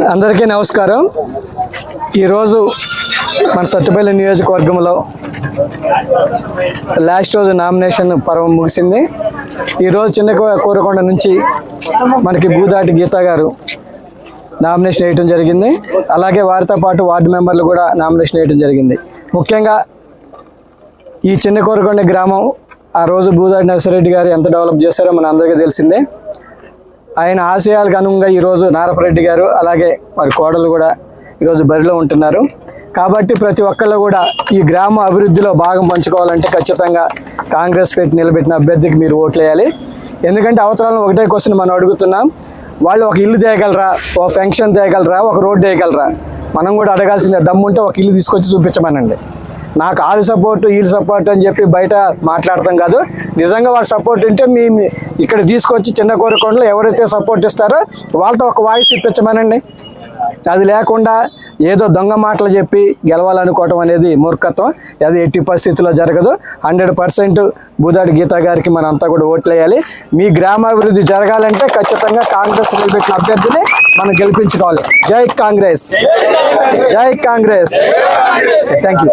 అందరికీ నమస్కారం. ఈరోజు మన సత్తుపల్లి నియోజకవర్గంలో లాస్ట్ రోజు నామినేషన్ పర్వం ముగిసింది. ఈరోజు చిన్న కోరకొండ నుంచి మనకి భూదాటి గీత గారు నామినేషన్ వేయటం జరిగింది. అలాగే వారితో పాటు వార్డు మెంబర్లు కూడా నామినేషన్ వేయటం జరిగింది. ముఖ్యంగా ఈ చిన్న కోరకొండ గ్రామం ఆ రోజు భూదాటి నర్సిరెడ్డి గారు ఎంత డెవలప్ చేశారో మన అందరికీ తెలిసిందే. ఆయన ఆశయాలకు అనుగుణంగా ఈరోజు నారపరెడ్డి గారు అలాగే వారి కోడలు కూడా ఈరోజు బరిలో ఉంటున్నారు. కాబట్టి ప్రతి ఒక్కళ్ళు కూడా ఈ గ్రామ అభివృద్ధిలో భాగం పంచుకోవాలంటే ఖచ్చితంగా కాంగ్రెస్ పెట్టి నిలబెట్టిన అభ్యర్థికి మీరు ఓట్లు వేయాలి ఎందుకంటే అవతరాలను ఒకటే క్వశ్చన్ మనం అడుగుతున్నాం. వాళ్ళు ఒక ఇల్లు తేయగలరా? ఒక ఫంక్షన్ తేయగలరా? ఒక రోడ్డు వేయగలరా? మనం కూడా అడగాల్సిందే దమ్ముంటే ఒక ఇల్లు తీసుకొచ్చి చూపించమనండి. నాకు వాళ్ళ సపోర్ట్ వీళ్ళు సపోర్ట్ అని చెప్పి బయట మాట్లాడతాం కాదు. నిజంగా వాళ్ళ సపోర్ట్ ఉంటే మీ ఇక్కడ తీసుకొచ్చి చిన్న కోరకొండలో ఎవరైతే సపోర్ట్ ఇస్తారో వాళ్ళతో ఒక వాయిస్ ఇప్పించమనండి. అది లేకుండా ఏదో దొంగ మాటలు చెప్పి గెలవాలనుకోవటం అనేది మూర్ఖత్వం. అది ఎట్టి పరిస్థితుల్లో జరగదు. హండ్రెడ్ పర్సెంట్ బూదాడి గీత గారికి మనం అంతా కూడా ఓట్లు వేయాలి మీ గ్రామాభివృద్ధి జరగాలంటే ఖచ్చితంగా కాంగ్రెస్ నిలబెట్టిన అభ్యర్థిని మనం గెలిపించుకోవాలి. జై కాంగ్రెస్. జై కాంగ్రెస్. Thank you